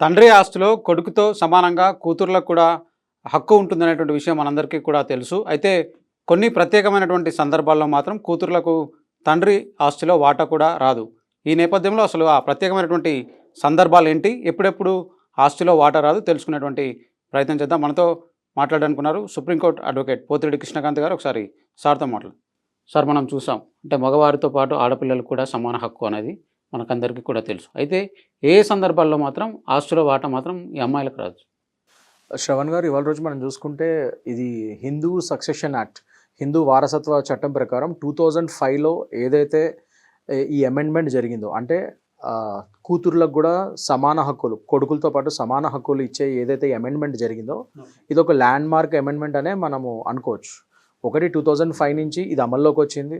తండ్రి ఆస్తిలో కొడుకుతో సమానంగా కూతుర్లకు కూడా హక్కు ఉంటుందనేటువంటి విషయం మనందరికీ కూడా తెలుసు. అయితే కొన్ని ప్రత్యేకమైనటువంటి సందర్భాల్లో మాత్రం కూతుర్లకు తండ్రి ఆస్తిలో వాటా కూడా రాదు. ఈ నేపథ్యంలో అసలు ఆ ప్రత్యేకమైనటువంటి సందర్భాలు ఏంటి? ఎప్పుడెప్పుడు ఆస్తిలో వాటా రాదు? తెలుసుకునేటువంటి ప్రయత్నం చేద్దాం. మనతో మాట్లాడాలనుకున్నారు Supreme Court advocate Pothireddy Krishnakanth గారు. ఒకసారి సార్తో మాట్లాడు సార్ మనం చూసాం. అంటే మగవారితో పాటు ఆడపిల్లలకు కూడా సమాన హక్కు అనేది మనకందరికీ కూడా తెలుసు. అయితే ఏ సందర్భాల్లో మాత్రం ఆస్తుల వాటా మాత్రం ఈ అమ్మాయిలకు రాదు. శ్రవణ్ గారు ఇవాళ రోజు మనం చూసుకుంటే ఇది హిందూ సక్సెషన్ యాక్ట్ హిందూ వారసత్వ చట్టం ప్రకారం టూ థౌజండ్ ఫైవ్లో ఏదైతే ఈ అమెండ్మెంట్ జరిగిందో అంటే కూతుర్లకు కూడా సమాన హక్కులు కొడుకులతో పాటు సమాన హక్కులు ఇచ్చే ఏదైతే అమెండ్మెంట్ జరిగిందో ఇది ఒక ల్యాండ్ మార్క్ అమెండ్మెంట్ అనే మనము అనుకోవచ్చు. ఒకటి టూ థౌజండ్ ఫైవ్ నుంచి ఇది అమల్లోకి వచ్చింది.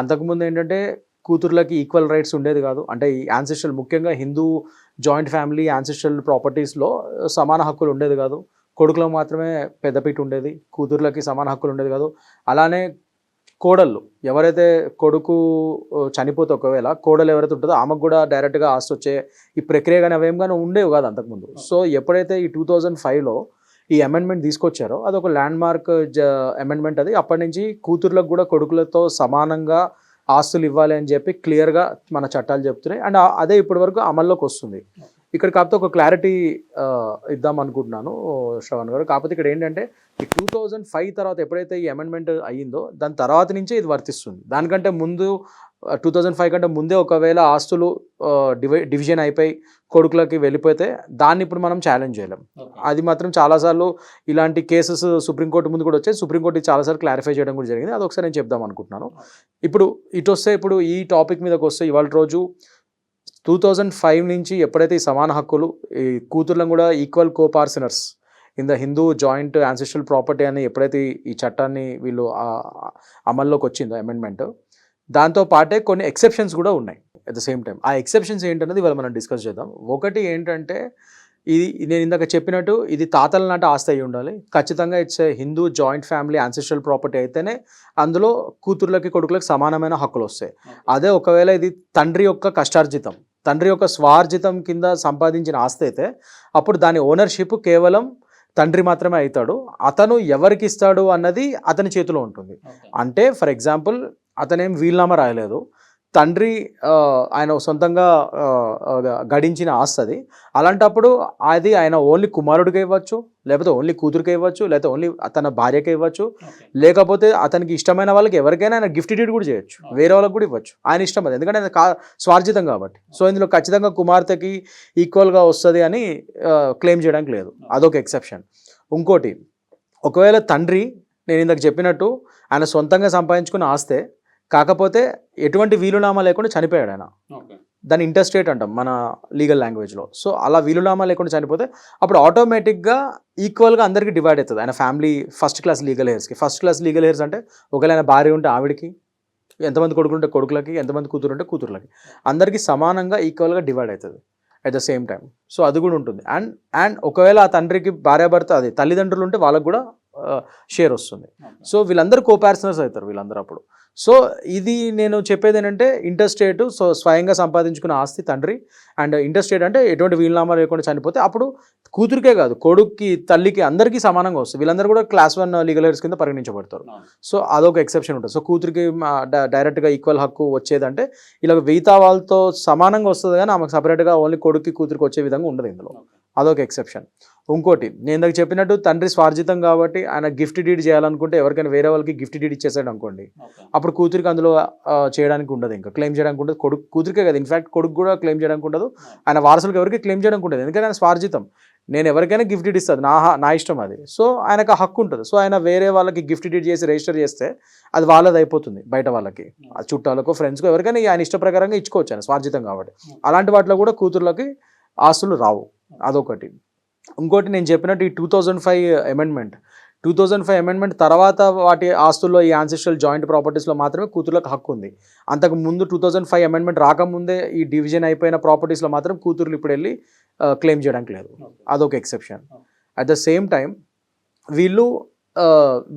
అంతకుముందు ఏంటంటే కూతుర్లకి ఈక్వల్ రైట్స్ ఉండేది కాదు. అంటే ఈ యాన్సిస్ట్రల్ ముఖ్యంగా హిందూ జాయింట్ ఫ్యామిలీ యాన్సిస్ట్రల్ ప్రాపర్టీస్లో సమాన హక్కులు ఉండేది కాదు. కొడుకులకు మాత్రమే పెద్దపీట ఉండేది. కూతుర్లకి సమాన హక్కులు ఉండేది కాదు. అలానే కోడళ్ళు ఎవరైతే కొడుకు చనిపోతే ఒకవేళ కోడలు ఎవరైతే ఉంటుందో ఆమెకు కూడా డైరెక్ట్గా ఆస్తి వచ్చే ఈ ప్రక్రియ కానీ అవేం కానీ ఉండేవి కాదు అంతకుముందు సో ఎప్పుడైతే ఈ టూ థౌజండ్ ఫైవ్లో ఈ అమెండ్మెంట్ తీసుకొచ్చారో అది ఒక ల్యాండ్ మార్క్ అమెండ్మెంట్ అది. అప్పటి నుంచి కూతుర్లకు కూడా కొడుకులతో సమానంగా ఆస్తులు ఇవ్వాలి అని చెప్పి క్లియర్గా మన చట్టాలు చెప్తున్నాయి. అండ్ అదే ఇప్పటి వరకు అమల్లోకి వస్తుంది. ఇక్కడ కాకపోతే ఒక క్లారిటీ ఇద్దాం అనుకుంటున్నాను శ్రవణ్ గారు. కాకపోతే ఇక్కడ ఏంటంటే ఈ టూ థౌజండ్ ఫైవ్ తర్వాత ఎప్పుడైతే ఈ అమెండ్మెంట్ అయ్యిందో దాని తర్వాత నుంచే ఇది వర్తిస్తుంది. దానికంటే ముందు టూ థౌజండ్ ఫైవ్ కంటే ముందే ఒకవేళ ఆస్తులు డివై డివిజన్ అయిపోయి కొడుకులకి వెళ్ళిపోతే దాన్ని ఇప్పుడు మనం ఛాలెంజ్ చేయలేం. అది మాత్రం చాలాసార్లు ఇలాంటి కేసెస్ సుప్రీంకోర్టు ముందు కూడా వచ్చాయి. సుప్రీంకోర్టు చాలాసార్లు క్లారిఫై చేయడం కూడా జరిగింది. అది ఒకసారి నేను చెప్దాం అనుకుంటున్నాను. ఇప్పుడు ఇటు వస్తే ఇప్పుడు ఈ టాపిక్ మీదకి వస్తే ఇవాళ రోజు టూ థౌజండ్ ఫైవ్ నుంచి ఎప్పుడైతే ఈ సమాన హక్కులు ఈ కూతుర్లను కూడా equal coparceners in the Hindu joint ancestral property అని ఎప్పుడైతే ఈ- చట్టాన్ని వీళ్ళు అమల్లోకి వచ్చిందో అమెండ్మెంట్ దాంతో పాటే కొన్ని ఎక్సెప్షన్స్ కూడా ఉన్నాయి అట్ ద సేమ్ టైం ఆ ఎక్సెప్షన్స్ ఏంటన్నది ఇవాళ మనం డిస్కస్ చేద్దాం. ఒకటి ఏంటంటే ఇది నేను ఇందాక చెప్పినట్టు ఇది తాతల నాటి ఆస్తి అయి ఉండాలి. ఖచ్చితంగా it's Hindu joint family ancestral property అయితేనే అందులో కూతుర్లకి కొడుకులకి సమానమైన హక్కులు వస్తాయి. అదే ఒకవేళ ఇది తండ్రి యొక్క కష్టార్జితం తండ్రి యొక్క స్వార్జితం కింద సంపాదించిన ఆస్తి అయితే అప్పుడు దాని ఓనర్షిప్ కేవలం తండ్రి మాత్రమే అవుతాడు. అతను ఎవరికి ఇస్తాడు అన్నది అతని చేతిలో ఉంటుంది. అంటే ఫర్ ఎగ్జాంపుల్ అతనేం వీల్నామా రాయలేదు. తండ్రి ఆయన సొంతంగా గడించిన ఆస్తి అది. అలాంటప్పుడు అది ఆయన ఓన్లీ కుమారుడికి ఇవ్వచ్చు లేకపోతే ఓన్లీ కూతురికి ఇవ్వచ్చు లేకపోతే ఓన్లీ తన భార్యకి ఇవ్వచ్చు. లేకపోతే అతనికి ఇష్టమైన వాళ్ళకి ఎవరికైనా ఆయన గిఫ్ట్ డీడ్ కూడా చేయొచ్చు. వేరే వాళ్ళకి కూడా ఇవ్వచ్చు. ఆయన ఇష్టం అది. ఎందుకంటే ఆయన కా స్వార్జితం కాబట్టి. సో ఇందులో ఖచ్చితంగా కుమార్తెకి ఈక్వల్గా వస్తుంది అని క్లెయిమ్ చేయడానికి లేదు. అదొక ఎక్సెప్షన్. ఇంకోటి ఒకవేళ తండ్రి నేను ఇందాక చెప్పినట్టు ఆయన సొంతంగా సంపాదించుకున్న ఆస్తే కాకపోతే ఎటువంటి వీలునామా లేకుండా చనిపోయాడు ఆయన. దాన్ని ఇంటర్స్టేట్ అంటాం మన లీగల్ లాంగ్వేజ్లో. సో అలా వీలునామా లేకుండా చనిపోతే అప్పుడు ఆటోమేటిక్గా ఈక్వల్గా అందరికీ డివైడ్ అవుతుంది. ఆయన ఫ్యామిలీ ఫస్ట్ క్లాస్ లీగల్ హెయిర్స్కి. ఫస్ట్ క్లాస్ లీగల్ హెయిర్స్ అంటే ఒకవేళ ఆయన భార్య ఉంటే ఆవిడకి ఎంతమంది కొడుకులు ఉంటే కొడుకులకి ఎంతమంది కూతురు ఉంటే కూతుర్లకి. అందరికీ సమానంగా ఈక్వల్గా డివైడ్ అవుతుంది at the same time so అది కూడా ఉంటుంది. అండ్ అండ్ ఒకవేళ ఆ తండ్రికి భార్యాభర్త అది తల్లిదండ్రులు ఉంటే వాళ్ళకు కూడా షేర్ వస్తుంది. సో వీళ్ళందరూ కోపార్సనర్స్ అవుతారు వీళ్ళందరూ అప్పుడు. సో ఇది నేను చెప్పేది ఏంటంటే ఇంటర్స్టేట్ సో స్వయంగా సంపాదించుకున్న ఆస్తి తండ్రి అండ్ ఇంటర్స్టేట్ అంటే ఎటువంటి వీలునామా లేకుండా చనిపోతే అప్పుడు కూతురికే కాదు కొడుక్కి తల్లికి అందరికీ సమానంగా వస్తుంది. వీళ్ళందరూ కూడా క్లాస్ వన్ లీగల్ హెయిర్స్ కింద పరిగణించబడతారు. సో అదొక ఎక్సెప్షన్ ఉంటుంది. సో కూతురికి డైరెక్ట్గా ఈక్వల్ హక్కు వచ్చేదంటే ఇలా మిగతా వాళ్ళతో సమానంగా వస్తుంది కానీ ఆమెకు సపరేట్గా ఓన్లీ కొడుక్కి కూతురికి వచ్చే విధంగా ఉండదు ఇందులో. అదొక ఎక్సెప్షన్. ఇంకోటి నేను ఇందాక చెప్పినట్టు తండ్రి స్వార్జితం కాబట్టి ఆయన గిఫ్ట్ డీడ్ చేయాలనుకుంటే ఎవరికైనా వేరే వాళ్ళకి గిఫ్ట్ డీడ్ ఇచ్చేసాడు అనుకోండి. అప్పుడు కూతురికి అందులో చేయడానికి ఉండదు ఇంకా. క్లెయిమ్ చేయడానికి ఉండదు. కొడుకు కూతురికే కదా. ఇన్ఫాక్ట్ కొడుకు కూడా క్లెయిమ్ చేయడానికి ఉండదు. ఆయన వారసులకు ఎవరికి క్లెయిమ్ చేయడానికి ఉండదు. ఎందుకంటే ఆయన స్వార్జితం. నేను ఎవరికైనా గిఫ్ట్ డీడ్ ఇస్తుంది నా నా ఇష్టం అది. సో ఆయనకు ఆ హక్కు ఉంటుంది. సో ఆయన వేరే వాళ్ళకి గిఫ్ట్ డీడ్ చేసి రిజిస్టర్ చేస్తే అది వాళ్ళది అయిపోతుంది బయట వాళ్ళకి. ఆ చుట్టాలకు ఫ్రెండ్స్కు ఎవరికైనా ఆయన ఇష్ట ప్రకారంగా ఇచ్చుకోవచ్చు ఆయన స్వార్జితం కాబట్టి. అలాంటి వాటిలో కూడా కూతుర్లకి ఆస్తులు రావు. అదొకటి. ఇంకోటి నేను చెప్పినట్టు ఈ two thousand five amendment two thousand five amendment తర్వాత వాటి ఆస్తుల్లో ఈ ఆన్సిస్ట్రల్ జాయింట్ ప్రాపర్టీస్లో మాత్రమే కూతుర్లకు హక్కు ఉంది. అంతకు ముందు టూ థౌజండ్ ఫైవ్ అమెండ్మెంట్ రాకముందే ఈ డివిజన్ అయిపోయిన ప్రాపర్టీస్లో మాత్రం కూతుర్లు ఇప్పుడు వెళ్ళి క్లెయిమ్ చేయడానికి లేదు. అదొక exception at the same time వీళ్ళు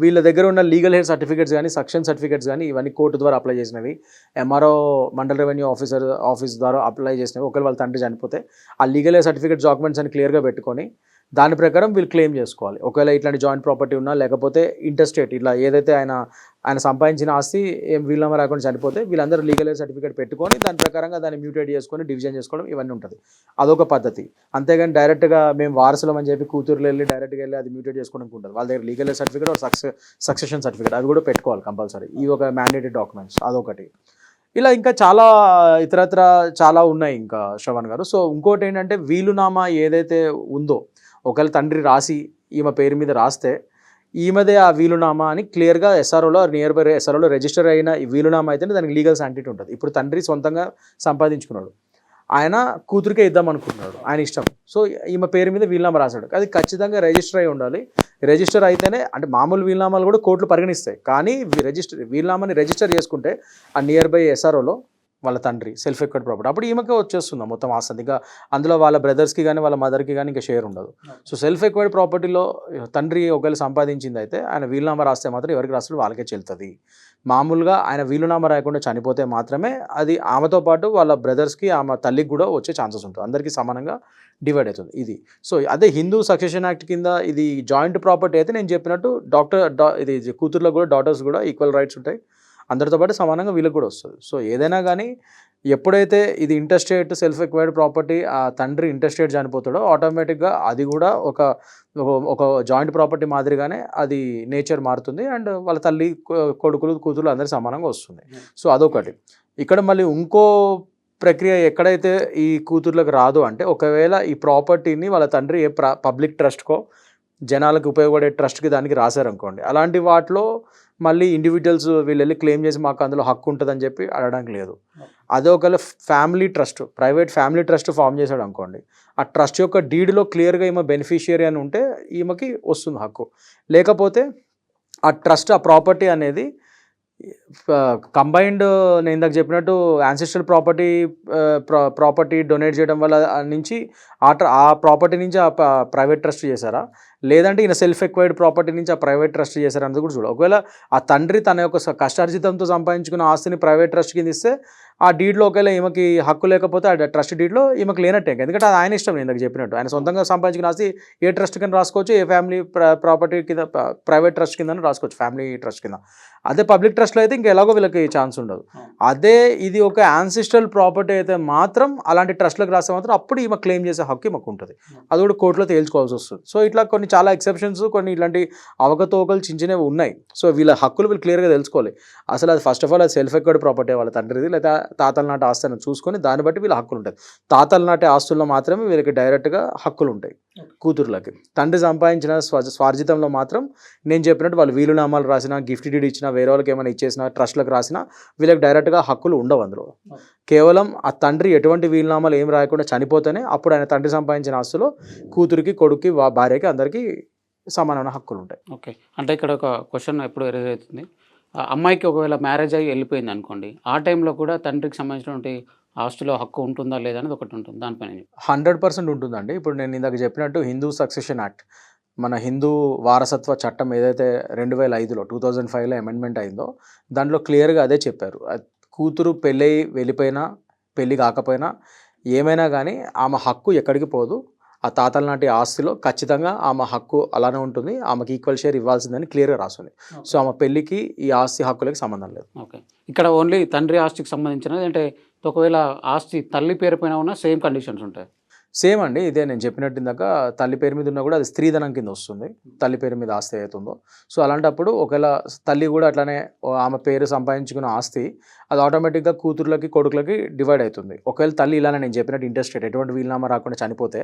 వీళ్ళ దగ్గర ఉన్న లీగల్ హెయిర్ సర్టిఫికేట్స్ కానీ సక్షన్ సర్టిఫికేట్స్ కానీ ఇవన్నీ కోర్టు ద్వారా అప్లై చేసినవి. MRO mandal revenue officer office ద్వారా అప్లై చేసినవి. ఒకవేళ వాళ్ళ తండ్రి చనిపోతే ఆ లీగల్ హెయిర్ సర్టిఫికేట్ డాక్యుమెంట్స్ అని క్లియర్గా పెట్టుకొని దాని ప్రకారం వీళ్ళు క్లెయిమ్ చేసుకోవాలి. ఒకవేళ ఇట్లాంటి జాయింట్ ప్రాపర్టీ ఉన్నా లేకపోతే ఇంటర్స్టేట్ ఇట్లా ఏదైతే ఆయన ఆయన సంపాదించిన ఆస్తి ఏం వీళ్ళ రాకుండా చనిపోతే వీళ్ళందరూ లీగల్ సర్టిఫికేట్ పెట్టుకొని దాని ప్రకారంగా దాన్ని మ్యూటేట్ చేసుకొని డివిజన్ చేసుకోవడం ఇవన్నీ ఉంటుంది. అదొక పద్ధతి. అంతేగాని డైరెక్ట్గా మేము వారసులం అని చెప్పి కూతురులు వెళ్ళి డైరెక్ట్గా వెళ్ళి అది మ్యూటేట్ చేసుకోవడానికి ఉంటుంది వాళ్ళ దగ్గర legal certificate success succession certificate అది కూడా పెట్టుకోవాలి కంపల్సరీ ఈ ఒక మ్యాండేటెడ్ డాక్యుమెంట్స్ అదొకటి. ఇలా ఇంకా చాలా ఇతరత్ర చాలా ఉన్నాయి ఇంకా శ్రవణ్ గారు. సో ఇంకోటి ఏంటంటే వీలునామా ఏదైతే ఉందో ఒకవేళ తండ్రి రాసి ఈమె పేరు మీద రాస్తే ఈమెదే ఆ వీలునామా అని క్లియర్గా ఎస్ఆర్ఓలో నియర్ బై ఎస్ఆర్ఓలో రిజిస్టర్ అయిన ఈ వీలునామా అయితేనే దానికి లీగల్ శాంటిటీ ఉంటుంది. ఇప్పుడు తండ్రి సొంతంగా సంపాదించుకున్నాడు. ఆయన కూతురికే ఇద్దాం అనుకుంటున్నాడు. ఆయన ఇష్టం. సో ఈమె పేరు మీద వీలునామా రాశాడు. అది ఖచ్చితంగా రిజిస్టర్ అయి ఉండాలి. రిజిస్టర్ అయితేనే అంటే మామూలు వీలునామాలు కూడా కోర్టులు పరిగణిస్తాయి. కానీ రిజిస్టర్ వీలునామాని రిజిస్టర్ చేసుకుంటే ఆ నియర్ బై ఎస్ఆర్ఓలో వాళ్ళ తండ్రి సెల్ఫ్ ఎక్వర్డ్ ప్రాపర్టీ అప్పుడు ఈమెకే వచ్చేస్తుంది మొత్తం ఆస్తి ఇంకా అందులో వాళ్ళ బ్రదర్స్కి కానీ వాళ్ళ మదర్కి కానీ ఇంకా షేర్ ఉండదు. సో సెల్ఫ్ ఎక్వైర్డ్ ప్రాపర్టీలో తండ్రి ఒకవేళ సంపాదించింది అయితే ఆయన వీలునామా రాస్తే మాత్రం ఎవరికి రాస్తాడు వాళ్ళకే చెల్తుంది మామూలుగా ఆయన వీలునామా రాయకుండా చనిపోతే మాత్రమే అది ఆమెతో పాటు వాళ్ళ బ్రదర్స్కి ఆమె తల్లికి కూడా వచ్చే ఛాన్సెస్ ఉంటుంది అందరికీ సమానంగా డివైడ్ అవుతుంది ఇది. సో అదే హిందూ సక్సెషన్ యాక్ట్ కింద ఇది జాయింట్ ప్రాపర్టీ అయితే నేను చెప్పినట్టు డాక్టర్ ఇది కూతుర్లో కూడా డాటర్స్ కూడా ఈక్వల్ రైట్స్ ఉంటాయి. అందరితో పాటు సమానంగా వీళ్ళకి కూడా వస్తుంది. సో ఏదైనా కానీ ఎప్పుడైతే ఇది ఇంటర్స్టేట్ సెల్ఫ్ ఎక్వైర్డ్ ప్రాపర్టీ ఆ తండ్రి ఇంటర్స్టేట్ చనిపోతాడో ఆటోమేటిక్గా అది కూడా ఒక ఒక- జాయింట్ ప్రాపర్టీ మాదిరిగానే అది నేచర్ మారుతుంది అండ్ వాళ్ళ తల్లి కొడుకులు కూతురు అందరి సమానంగా వస్తుంది. సో అదొకటి. ఇక్కడ మళ్ళీ ఇంకో ప్రక్రియ ఎక్కడైతే ఈ కూతుర్లకు రాదు అంటే ఒకవేళ ఈ ప్రాపర్టీని వాళ్ళ తండ్రి ఏ ప్ర పబ్లిక్ ట్రస్ట్కో జనాలకు ఉపయోగపడే ట్రస్ట్కి దానికి రాశారనుకోండి అలాంటి వాటిలో మళ్ళీ ఇండివిజువల్స్ వీళ్ళు వెళ్ళి క్లెయిమ్ చేసి మాకు అందులో హక్కు ఉంటుందని చెప్పి అడగడానికి లేదు. అదే ఒకవేళ family trust private family trust form చేశాడు అనుకోండి ఆ ట్రస్ట్ యొక్క డీడ్లో క్లియర్గా ఈమె బెనిఫిషియరీ అని ఉంటే ఈమెకి వస్తుంది హక్కు. లేకపోతే ఆ ట్రస్ట్ ఆ ప్రాపర్టీ అనేది కంబైన్డ్ నేను ఇందాక చెప్పినట్టు యాన్సిస్టర్ ప్రాపర్టీ ప్రాపర్టీ డొనేట్ చేయడం వల్ల నుంచి ఆ ట్ర- ఆ ప్రాపర్టీ నుంచి ఆ ప్రైవేట్ ట్రస్ట్ చేశారా? లేదంటే ఈయన సెల్ఫ్ ఎక్వైర్డ్ ప్రాపర్టీ నుంచి ఆ ప్రైవేట్ ట్రస్ట్ చేశారా అన్నది కూడా చూడ ఒకవేళ ఆ తండ్రి తన యొక్క కష్టార్జితంతో సంపాదించుకున్న ఆస్తిని ప్రైవేట్ ట్రస్ట్ కింద ఇస్తే ఆ డీడ్లో ఒకవేళ ఈమెకి హక్కు లేకపోతే ఆ ట్రస్ట్ డీడ్లో ఈమెకి లేనట్టే ఎందుకంటే అది ఆయన ఇష్టం నేను ఇందాక చెప్పినట్టు. ఆయన సొంతంగా సంపాదించుకున్న ఆస్తి ఏ ట్రస్ట్ కింద రాసుకోవచ్చు ఏ ఫ్యామిలీ ప్రాపర్టీ కింద ప్రైవేట్ ట్రస్ట్ కింద రాసుకోవచ్చు ఫ్యామిలీ ట్రస్ట్ కింద. అదే పబ్లిక్ ట్రస్ట్లో అయితే ఇంకా ఎలాగో వీళ్ళకి ఛాన్స్ ఉండదు. అదే ఇది ఒక యాన్సిస్ట్రల్ ప్రాపర్టీ అయితే మాత్రం అలాంటి ట్రస్ట్లకు రాస్తే మాత్రం అప్పుడు ఈమె క్లెయిమ్ చేసే హక్కు ఈమెకు ఉంటుంది. అది కూడా కోర్టులో తేల్చుకోవాల్సి వస్తుంది. సో ఇట్లా కొన్ని చాలా ఎక్సెప్షన్స్ కొన్ని ఇలాంటి అవకతవకలు చిన్న చిన్నవి ఉన్నాయి. సో వీళ్ళ హక్కులు వీళ్ళు క్లియర్గా తెలుసుకోవాలి. అసలు అది ఫస్ట్ ఆఫ్ ఆల్ అది సెల్ఫ్ ఎక్వర్డ్ ప్రాపర్టీ వాళ్ళ తండ్రిది లేదా తాతల నాటి ఆస్తి అని చూసుకొని దాన్ని బట్టి వీళ్ళ హక్కులు ఉంటాయి. తాతల నాటి ఆస్తుల్లో మాత్రమే వీళ్ళకి డైరెక్ట్గా హక్కులు ఉంటాయి. కూతుర్లకి. తండ్రి సంపాదించిన స్వ స్వార్జితంలో మాత్రం నేను చెప్పినట్టు వాళ్ళు వీలునామాలు రాసిన గిఫ్ట్ డీడ్ ఇచ్చిన వేరే వాళ్ళకి ఏమైనా ఇచ్చేసిన ట్రస్ట్లకు రాసిన వీళ్ళకి డైరెక్ట్గా హక్కులు ఉండవు అందులో. కేవలం ఆ తండ్రి ఎటువంటి వీలునామాలు ఏం రాయకుండా చనిపోతేనే అప్పుడు ఆయన తండ్రి సంపాదించిన ఆస్తులో కూతురికి కొడుక్కి వా- భార్యకి అందరికీ సమానమైన హక్కులు ఉంటాయి. ఓకే. అంటే ఇక్కడ ఒక క్వశ్చన్ ఎప్పుడు ఎరేజ్ అవుతుంది ఆ అమ్మాయికి ఒకవేళ మ్యారేజ్ అయ్యి వెళ్ళిపోయింది అనుకోండి ఆ టైంలో కూడా తండ్రికి సంబంధించినటువంటి ఆస్తిలో హక్కు ఉంటుందా లేదా అనేది ఒకటి ఉంటుంది. దానిపైన? హండ్రెడ్ పర్సెంట్ ఉంటుందండి. ఇప్పుడు నేను ఇందాక చెప్పినట్టు హిందూ సక్సెషన్ యాక్ట్ మన హిందూ వారసత్వ చట్టం ఏదైతే రెండు వేల ఐదులో టూ థౌజండ్ ఫైవ్లో అమెండ్మెంట్ అయిందో దాంట్లో క్లియర్గా అదే చెప్పారు. కూతురు పెళ్ళై వెళ్ళిపోయినా పెళ్ళి కాకపోయినా ఏమైనా కానీ ఆమె హక్కు ఎక్కడికి పోదు. ఆ తాతల నాటి ఆస్తిలో ఖచ్చితంగా ఆమె హక్కు అలానే ఉంటుంది. ఆమెకి ఈక్వల్ షేర్ ఇవ్వాల్సిందని క్లియర్గా రాస్తుంది సో ఆమె పెళ్ళికి ఈ ఆస్తి హక్కులకి సంబంధం లేదు. ఓకే. ఇక్కడ ఓన్లీ తండ్రి ఆస్తికి సంబంధించినది అంటే ఒకవేళ ఆస్తి తల్లి పేరు పైన ఉన్న సేమ్ కండిషన్స్ ఉంటాయి. సేమ్ అండి ఇదే నేను చెప్పినట్టు ఇందాక తల్లి పేరు మీద ఉన్నా కూడా అది స్త్రీధనం కింద వస్తుంది. తల్లి పేరు మీద ఆస్తి అవుతుందో సో అలాంటప్పుడు ఒకవేళ తల్లి కూడా అట్లానే ఆమె పేరు సంపాదించుకున్న ఆస్తి అది ఆటోమేటిక్గా కూతుర్లకి కొడుకులకి డివైడ్ అవుతుంది ఒకవేళ తల్లి ఇలానే నేను చెప్పినట్టు ఇంట్రెస్టెడ్ ఎటువంటి వీలునామా రాకుండా చనిపోతే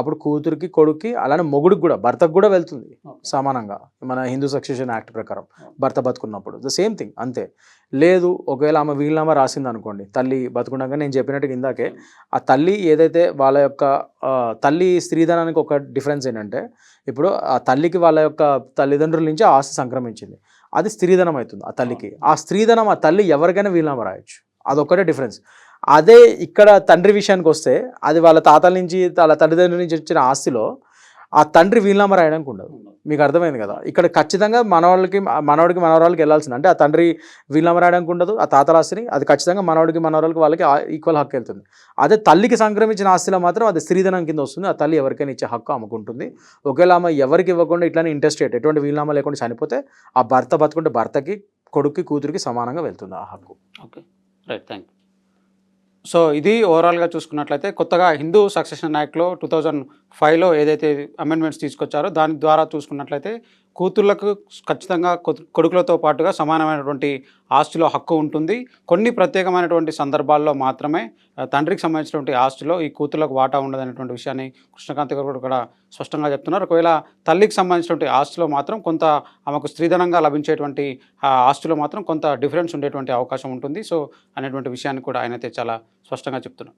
అప్పుడు కూతురికి కొడుక్కి అలానే మొగుడికి కూడా భర్తకు కూడా వెళ్తుంది సమానంగా. మన హిందూ సక్సెషన్ యాక్ట్ ప్రకారం భర్త బతుకున్నప్పుడు. ద సేమ్ థింగ్ అంతే. లేదు ఒకవేళ ఆమె వీలునామా రాసింది అనుకోండి తల్లి బతుకున్నాక నేను చెప్పినట్టుగా ఇందాకే ఆ తల్లి ఏదైతే వాళ్ళ యొక్క తల్లి స్త్రీధనానికి ఒక డిఫరెన్స్ ఏంటంటే ఇప్పుడు ఆ తల్లికి వాళ్ళ యొక్క తల్లిదండ్రుల నుంచి ఆస్తి సంక్రమించింది. అది స్త్రీధనం అవుతుంది ఆ తల్లికి. ఆ స్త్రీధనం ఆ తల్లి ఎవరికైనా వీలునామా రాయొచ్చు అదొక్కటే డిఫరెన్స్. అదే ఇక్కడ తండ్రి విషయానికి వస్తే అది వాళ్ళ తాతల నుంచి వాళ్ళ తల్లిదండ్రుల నుంచి వచ్చిన ఆస్తిలో ఆ తండ్రి వీలునామా రాయడానికి ఉండదు. మీకు అర్థమైంది కదా. ఇక్కడ ఖచ్చితంగా మనవాళ్ళకి మనవాడికి మనవరాలకి వెళ్ళాల్సింది. అంటే ఆ తండ్రి వీలునామా ఉండదు ఆ తాతల ఆస్తిని అది ఖచ్చితంగా మనవాడికి మనవరాలకి వాళ్ళకి ఈక్వల్ హక్కు వెళ్తుంది. అదే తల్లికి సంక్రమించిన ఆస్తిలో మాత్రం అది స్త్రీధనం కింద వస్తుంది ఆ తల్లి ఎవరికైనా ఇచ్చే హక్కు అమ్ముకుంటుంది. ఒకవేళ ఆమె ఎవరికి ఇవ్వకుండా ఇట్లానే ఇంట్రెస్టేట్ ఎటువంటి వీలునామా లేకుండా చనిపోతే ఆ భర్త బతుకుంటే భర్తకి కొడుక్కి కూతురికి సమానంగా వెళ్తుంది ఆ హక్కు. Okay right thank you so ఇది ఓవరాల్గా చూసుకున్నట్లయితే కొత్తగా హిందూ సక్సెషన్ యాక్ట్లో టూ థౌజండ్ ఫైవ్లో ఏదైతే అమెండ్మెంట్స్ తీసుకొచ్చారో దాని ద్వారా చూసుకున్నట్లయితే కూతుర్లకు ఖచ్చితంగా కొడుకులతో పాటుగా సమానమైనటువంటి ఆస్తిలో హక్కు ఉంటుంది. కొన్ని ప్రత్యేకమైనటువంటి సందర్భాల్లో మాత్రమే తండ్రికి సంబంధించినటువంటి ఆస్తిలో ఈ కూతుర్లకు వాటా ఉండదనేటువంటి విషయాన్ని కృష్ణకాంత్ గారు కూడా స్పష్టంగా చెప్తున్నారు. ఒకవేళ తల్లికి సంబంధించినటువంటి ఆస్తిలో మాత్రం కొంత ఆమెకు స్త్రీధనంగా లభించేటువంటి ఆ ఆస్తిలో మాత్రం కొంత డిఫరెన్స్ ఉండేటువంటి అవకాశం ఉంటుంది. సో అనేటువంటి విషయాన్ని కూడా ఆయన అయితే చాలా స్పష్టంగా చెప్తున్నారు.